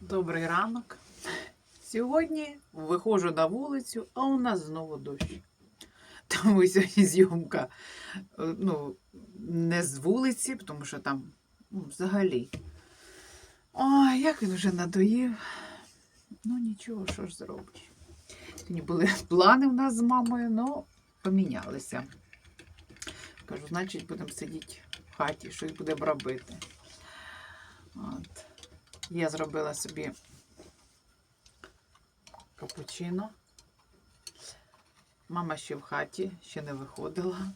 Добрий ранок. Сьогодні виходжу на вулицю, а у нас знову дощ. Тому сьогодні зйомка е, ну, не з вулиці, тому що там ну, взагалі. Ой, як він вже надоїв. Ну нічого, що ж зробиш. Сьогодні були плани в нас з мамою, але помінялися. Кажу, значить, будемо сидіти в хаті, щось будемо робити. От. Я зробила собі капучино. Мама ще в хаті, ще не виходила.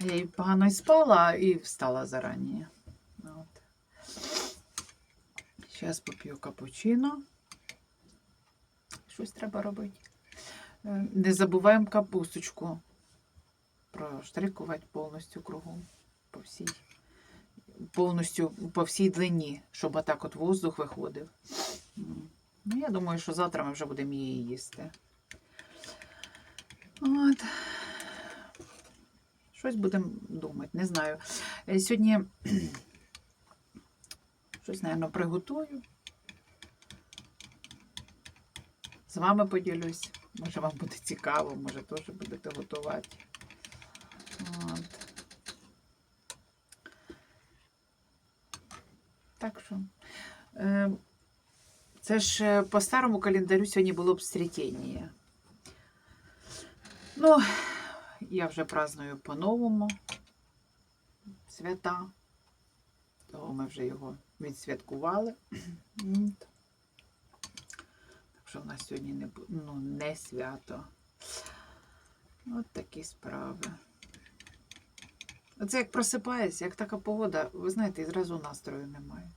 Я їй погано й спала і встала зарані. Зараз поп'ю капучино. Щось треба робити. Е, Не забуваємо капусточку проштрикувати повністю кругом по всій повністю по всій длині, щоб отак от воздух виходив. Ну, я думаю, що завтра ми вже будемо її їсти. От. Щось будемо думати, не знаю. Е, Сьогодні щось, мабуть, приготую. З вами поділюсь. Може, вам буде цікаво, може, теж будете готувати. От. Так що. Це ж е, по старому календарю сьогодні було б стрітєння. Ну, я вже праздную по-новому свята. Того ми вже його відсвяткували. Так що в нас сьогодні не, ну, не свято. От такі справи. Оце як просипаєшся, як така погода, ви знаєте, і зразу настрою немає.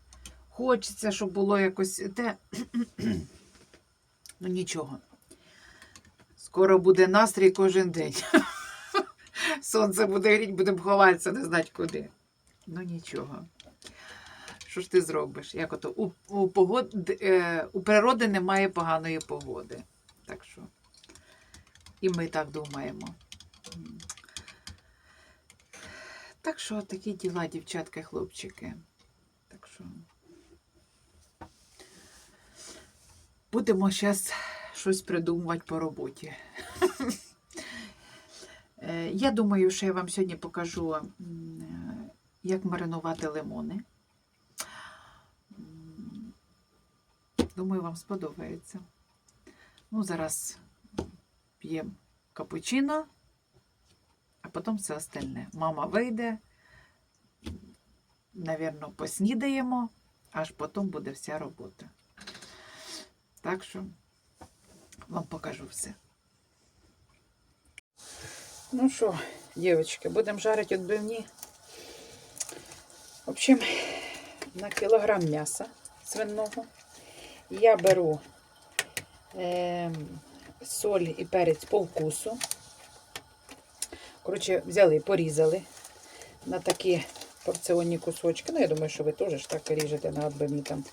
Хочеться, щоб було якось те. ну нічого. Скоро буде настрій кожен день. Сонце буде гріть, будемо ховатися, не знати куди. Ну нічого. Що ж ти зробиш? Як ото у, у, погод, е, у природи немає поганої погоди. Так що. І ми так думаємо. Так що такі діла, дівчатка, хлопчики. Так що будемо зараз щось придумувати по роботі. Е, Я думаю, що я вам сьогодні покажу, е, як маринувати лимони. Думаю, вам сподобається. Ну, зараз п'ємо капучино, а потім все остальне. Мама вийде, навірно, поснідаємо, аж потім буде вся робота. Так що вам покажу все. Ну що, дівчатки, будемо жарити відбивні. В общем, на кілограм м'яса свиного я беру е, соль і перець по вкусу. Коротше, взяли, порізали на такі порціонні кусочки. Ну, я думаю, що ви теж так ріжете на відбивні там.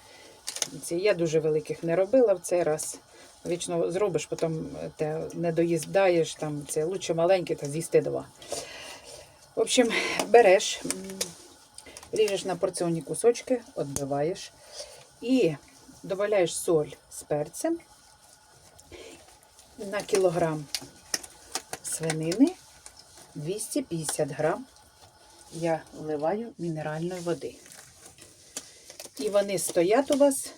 Ці. Я дуже великих не робила в цей раз. Вічно зробиш, потім те не доїздаєш, там це лучше маленьке, та з'їсти два. В общем, береш, ріжеш на порціонні кусочки, відбиваєш і додаєш соль з перцем на кілограм свинини 250 грам я вливаю мінеральної води. І вони стоять у вас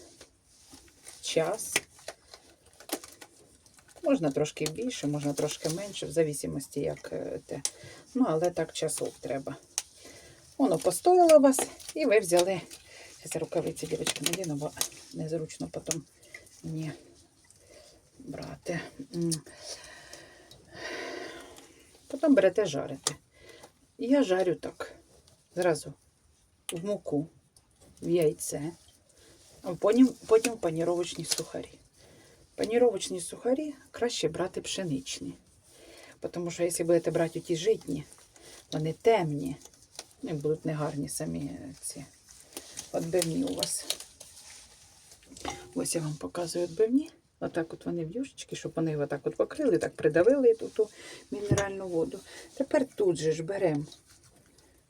час. Можна трошки більше, можна трошки менше, в зависимості, як е, те. Ну, але так часов треба. Воно постояло у вас, і ви взяли. Зараз рукавиці, дівчатки, надіну, бо незручно потім мені брати. Потім берете жарите. Я жарю так. Зразу в муку, в яйце, а потім, потім паніровочні сухарі. Паніровочні сухарі краще брати пшеничні. Тому що якщо будете брати ті житні, вони темні, і будуть негарні самі ці відбивні у вас. Ось я вам показую відбивні. Отак от вони в юшечки, щоб вони отак от покрили, так придавили ту, ту мінеральну воду. Тепер тут же ж беремо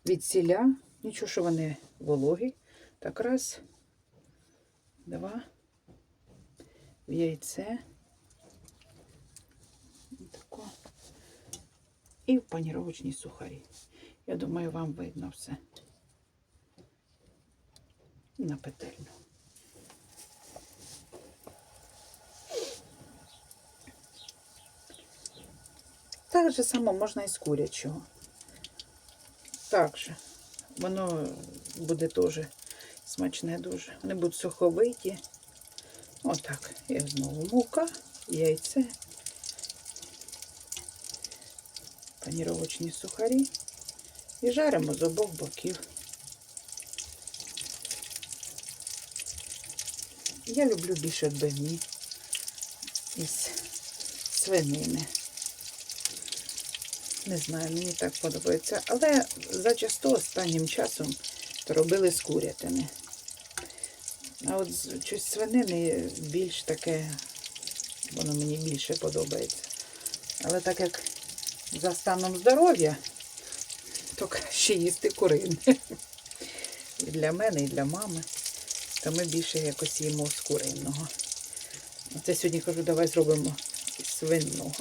від сіля, нічого, що вони вологі. Так раз, два. В яйце. Тако. І в паніровочні сухарі. Я думаю, вам видно все. На петельню. Так же само можна і з курячого. Так же. Воно буде теж смачне дуже. Вони будуть суховиті. Отак. І знову мука, яйце, паніровочні сухарі. І жаримо з обох боків. Я люблю більше отбивні із свинини. Не знаю, мені так подобається. Але зачасто останнім часом то робили з курятини. А от щось свинини більш таке, воно мені більше подобається. Але так як за станом здоров'я, то краще їсти курини. І для мене, і для мами. То ми більше якось їмо з куриного. Оце сьогодні кажу, давай зробимо із свиного.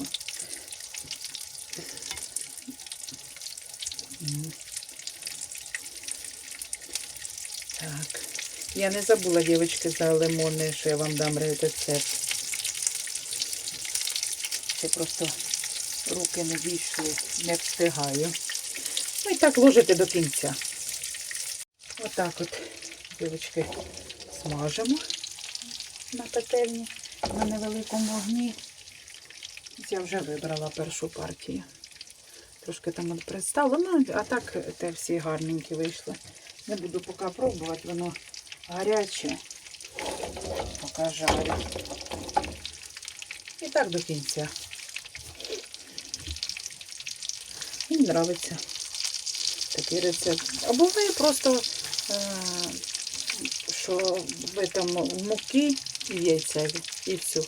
Так. Я не забула, дівчатки, за лимони, що я вам дам рецепт. Це просто руки не дійшли, не встигаю. Ну і так ложите до кінця. Отак от, дівчатки, смажимо на петельні на невеликому вогні. Я вже вибрала першу партію. Трошки там представила, ну, а так те всі гарненькі вийшли. Не буду поки пробувати, воно гаряче. Поки жарю. І так до кінця. Мені подобається такий рецепт. А буває просто, е, що ви там муки і яйцеві, і все.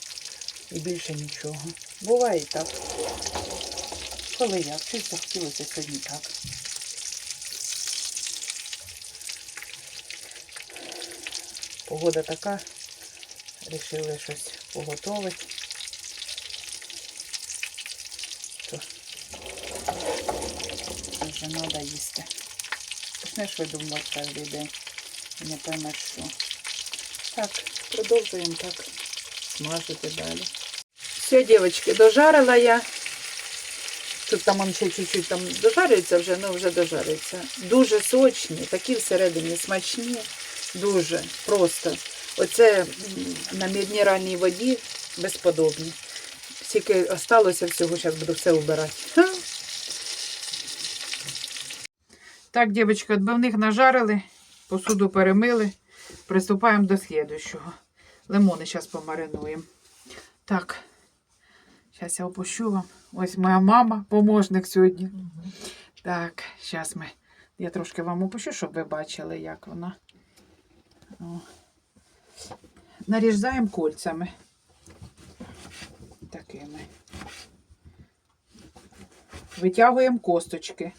І більше нічого. Буває так. Коли як, щось захотілося сьогодні так. Погода така. Рішили щось поготовити. То вже треба їсти. Почнеш видумувати кожен день. Не поймеш що. Так, продовжуємо так смажити далі. Все, дівчатки, дожарила я. Тут там ще чуть-чуть там дожарюється вже, ну вже дожарюється. Дуже сочні, такі всередині смачні, дуже просто. Оце на мінеральній воді безподобні. Скільки осталося всього, зараз буду все вбирати. Так, дівчатки, відбивних нажарили, посуду перемили. Приступаємо до слідущого. Лимони зараз помаринуємо. Так, зараз я опущу вам. Ось моя мама, помощник сьогодні. Так, зараз ми. Я трошки вам опущу, щоб ви бачили, як вона. О. Нарізаємо кольцями. Такими. Витягуємо косточки,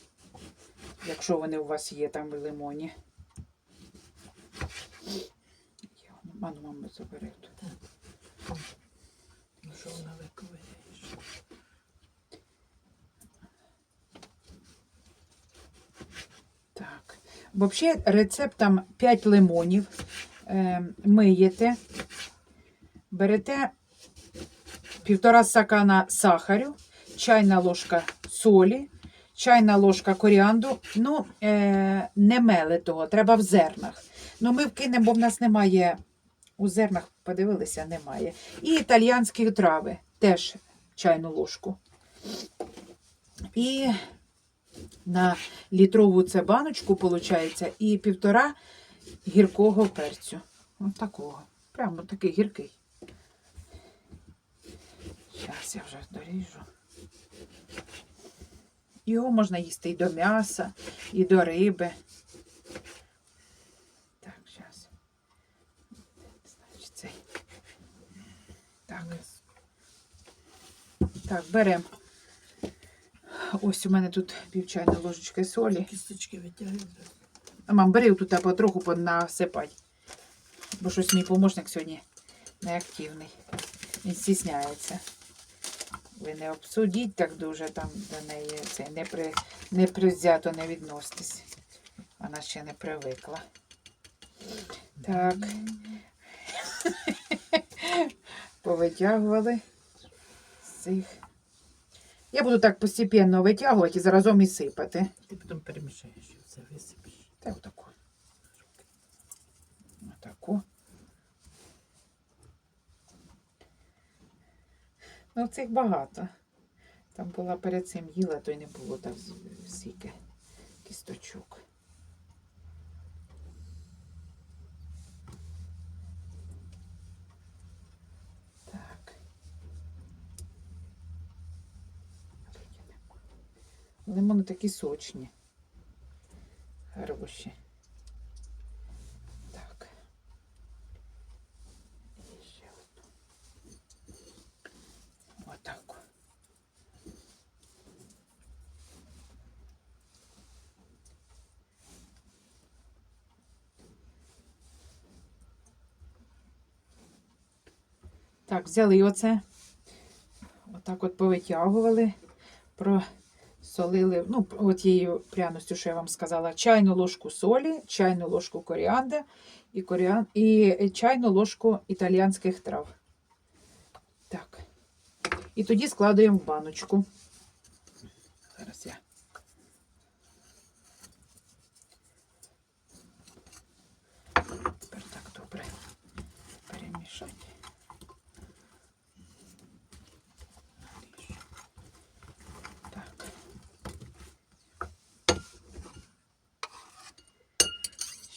якщо вони у вас є там в лимоні. Ману, мама, забери тут. Ну, що вона виковиряєш? Так. Взагалі рецепт там 5 лимонів. Е, миєте, берете півтора стакана сахарю, чайна ложка солі, чайна ложка коріандру. Ну, е, не мели того, треба в зернах. Ну, ми вкинемо, бо в нас немає. У зернах подивилися, немає. І італіянські трави, теж чайну ложку. І на літрову це баночку, виходить, і півтора гіркого перцю. Ось такого. Прямо такий гіркий. Зараз я вже доріжу. Його можна їсти і до м'яса, і до риби. Так, зараз. Значить, цей. Так. Так, беремо. Ось у мене тут пів чайної ложечки солі. Кісточки витягуєш. А, Мам, бери тут потроху понасипай. Бо щось мій помощник сьогодні неактивний. Він стісняється. Ви не обсудіть так дуже там до неї. Це не при не привзято не відноситесь. Вона ще не привикла. Так. Повитягували з цих. Я буду так постепенно витягувати і заразом і сипати. Ти потім перемішаєш і все висипеш. Так, отаку. Отаку. Ну, цих багато. Там була перед цим їла, то й не було так стільки кісточок. Так. Лимони такі сочні. Хороші. Так. І ще одну. Отак. Так, взяли оце. Отак от повитягували, просолили, ну, от її пряностю, що я вам сказала, чайну ложку солі, чайну ложку коріандра і, коріан... і чайну ложку італіянських трав. Так. І тоді складуємо в баночку. Зараз я. Тепер так добре перемішати. Так.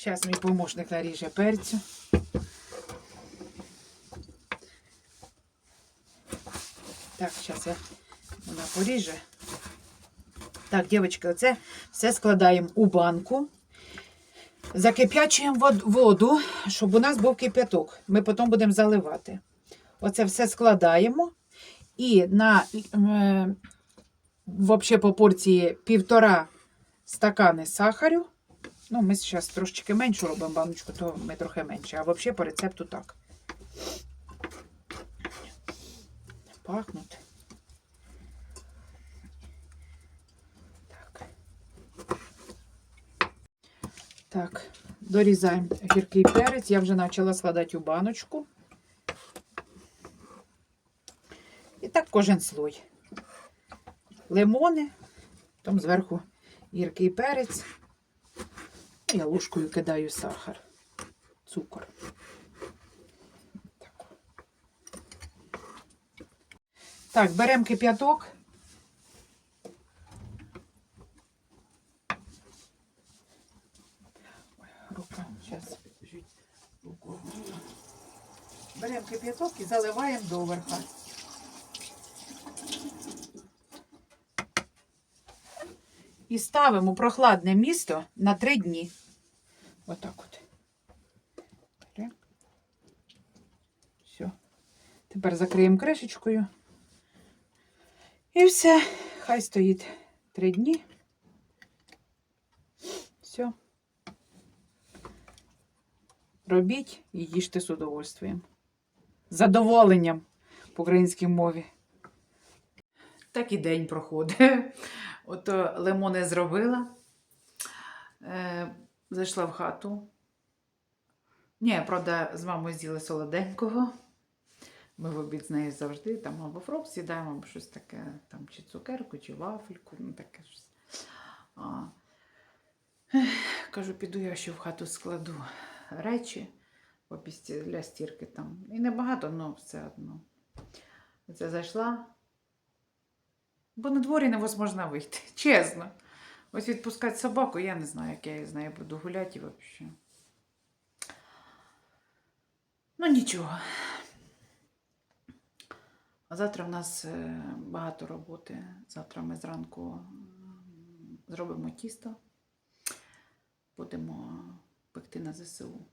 Зараз мій помощник наріже перцю. Так, зараз я вона поріже. Так, дівчатки, оце все складаємо у банку. Закип'ячуємо воду, щоб у нас був кип'яток. Ми потім будемо заливати. Оце все складаємо. І на е, вообще по порції півтора стакани сахарю. Ну, ми зараз трошечки меншу робимо баночку, то ми трохи менше. А взагалі по рецепту так. Пахнуть. Так. Так, дорізаємо гіркий перець. Я вже почала складати у баночку. І так кожен слой. Лимони, там зверху гіркий перець. Я ложкою кидаю сахар, цукор. Так. Так, беремо кип'яток. Рука, зараз. Беремо кип'яток і заливаємо доверха. І ставимо у прохладне місто на три дні. Отак от. Берем. Все. Тепер закриємо кришечкою. І все. Хай стоїть три дні. Все. Робіть і їжте з удовольствием. Задоволенням по українській мові. Так і день проходить. Ото лимони зробила. Зайшла в хату. Ні, правда, з мамою з'їли солоденького. Ми в обід з нею завжди там або фрукт сідаємо, або щось таке, там, чи цукерку, чи вафельку, ну таке щось. А, кажу, піду я ще в хату складу речі для стірки там. І небагато, але все одно. Це зайшла. Бо на дворі невозможно вийти. Чесно. Ось відпускати собаку, я не знаю, як я з нею буду гуляти взагалі. Ну нічого. А завтра в нас е, багато роботи. Завтра ми зранку зробимо тісто. Будемо пекти на ЗСУ.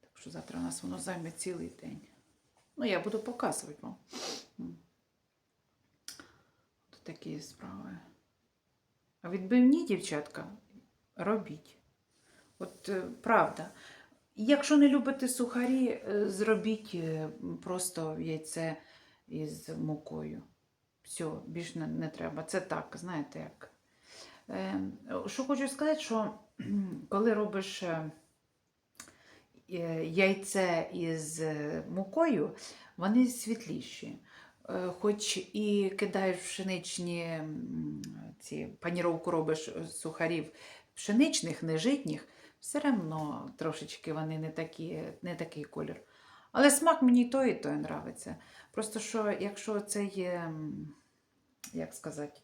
Так що завтра у нас воно займе цілий день. Ну, я буду показувати вам. Такі справи. Відбивні, дівчатка, робіть. От е, правда. Якщо не любите сухарі, е, зробіть е, просто яйце із мукою. Все, більш не, не треба. Це так, знаєте як. Е, що хочу сказати, що коли робиш е, яйце із мукою, вони світліші. Е, Хоч і кидаєш пшеничні ці паніровку робиш е, сухарів пшеничних, не житніх, все одно трошечки вони не, такі, не такий колір. Але смак мені і той, і той нравиться. Просто що, якщо це є, як сказати,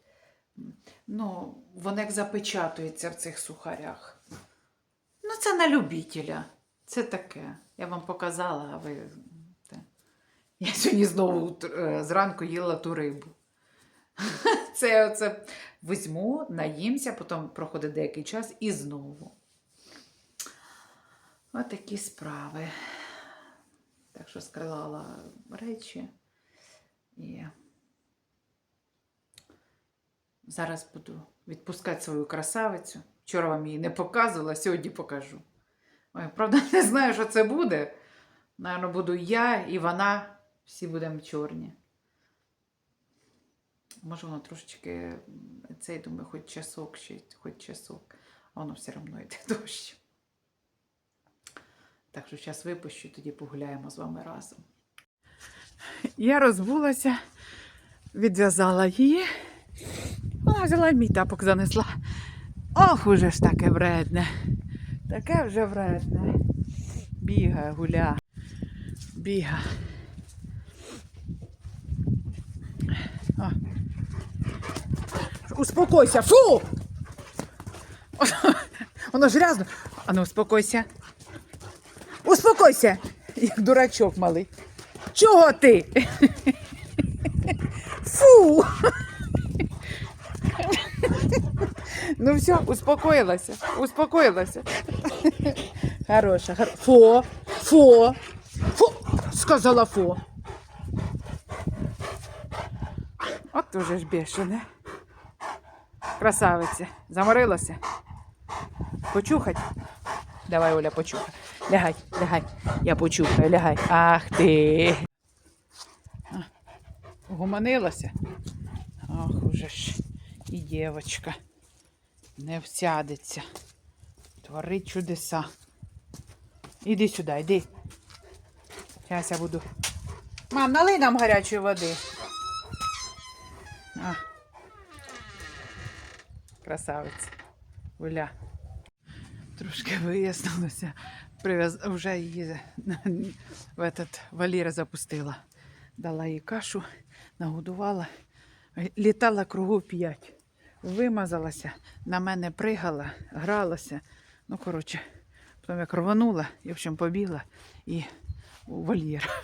ну, воно як запечатується в цих сухарях. Ну, це на любителя. Це таке. Я вам показала, а ви. Я сьогодні знову е, зранку їла ту рибу. Це оце візьму, наїмся, потім проходить деякий час і знову. Ось такі справи. Так що скривала речі. І зараз буду відпускати свою красавицю. Вчора вам її не показувала, сьогодні покажу. Ой, правда, не знаю, що це буде. Наверно, буду я і вона, всі будемо чорні. Може, воно трошечки цей, думаю, хоч часок ще, хоч часок, а воно все одно йде дощ. Так що зараз випущу, тоді погуляємо з вами разом. Я розбулася, відв'язала її. Вона взяла мій тапок занесла. Ох, уже ж таке вредне. Таке вже вредне. Бігає, гуля. Біга. О. Успокойся, фу! Воно ж. А ну, успокойся. Успокойся, як дурачок малий. Чого ти? Фу! Ну все, успокоилась, успокоилась. Хороша, хор... Фо, фо, фо, сказала фо. От уже ж бешене. Красавиця. Заморилася. Почухать? Давай, Оля, почухай. Лягай, лягай. Я почухаю, лягай. Ах ти. А, Ах, уже ж і дівочка не всядеться. Творить чудеса. Іди сюди, йди. Зараз я буду. Мам, налий нам гарячої води. А. Красавець. Оля. Трошки вияснилося. Прив'яз... Вже її в этот валіра запустила. Дала їй кашу, нагодувала. Літала кругу п'ять. Вимазалася, на мене пригала, гралася. Ну, коротше, потім як рванула, і в общем побігла і у вольєр.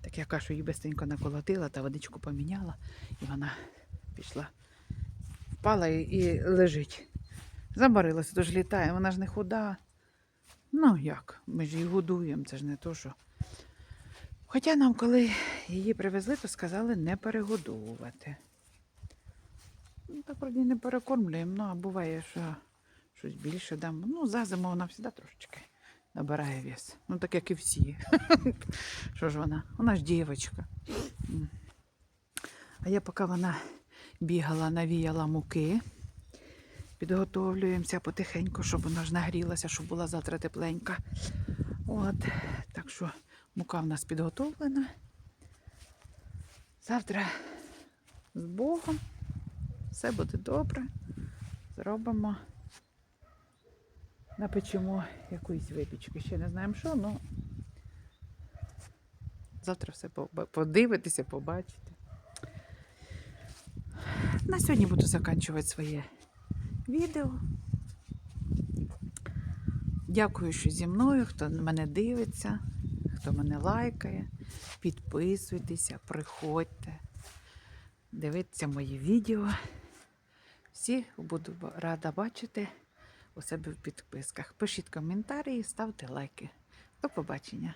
Так я кашу їй бистренько наколотила та водичку поміняла, і вона пішла, впала і, і лежить. Заморилася, тож літає, вона ж не худа. Ну як, ми ж її годуємо, це ж не то, що. Хоча нам, коли її привезли, то сказали не перегодовувати. Ну, так вроді не перекормлюємо, ну а буває, що щось більше дамо. Ну, за зиму вона завжди трошечки набирає вес. Ну, так як і всі. Що ж вона? Вона ж дівчинка. А я поки вона бігала, навіяла муки. Підготовлюємося потихеньку, щоб вона ж нагрілася, щоб була завтра тепленька. От, так що мука в нас підготовлена. Завтра з Богом. Все буде добре. Зробимо. Напечемо якусь випічку. Ще не знаємо що, але завтра все подивитися, побачите. На сьогодні буду закінчувати своє відео. Дякую, що зі мною, хто мене дивиться, хто мене лайкає. Підписуйтеся, приходьте, дивіться мої відео. Всіх буду рада бачити у себе в підписках. Пишіть коментарі, ставте лайки. До побачення.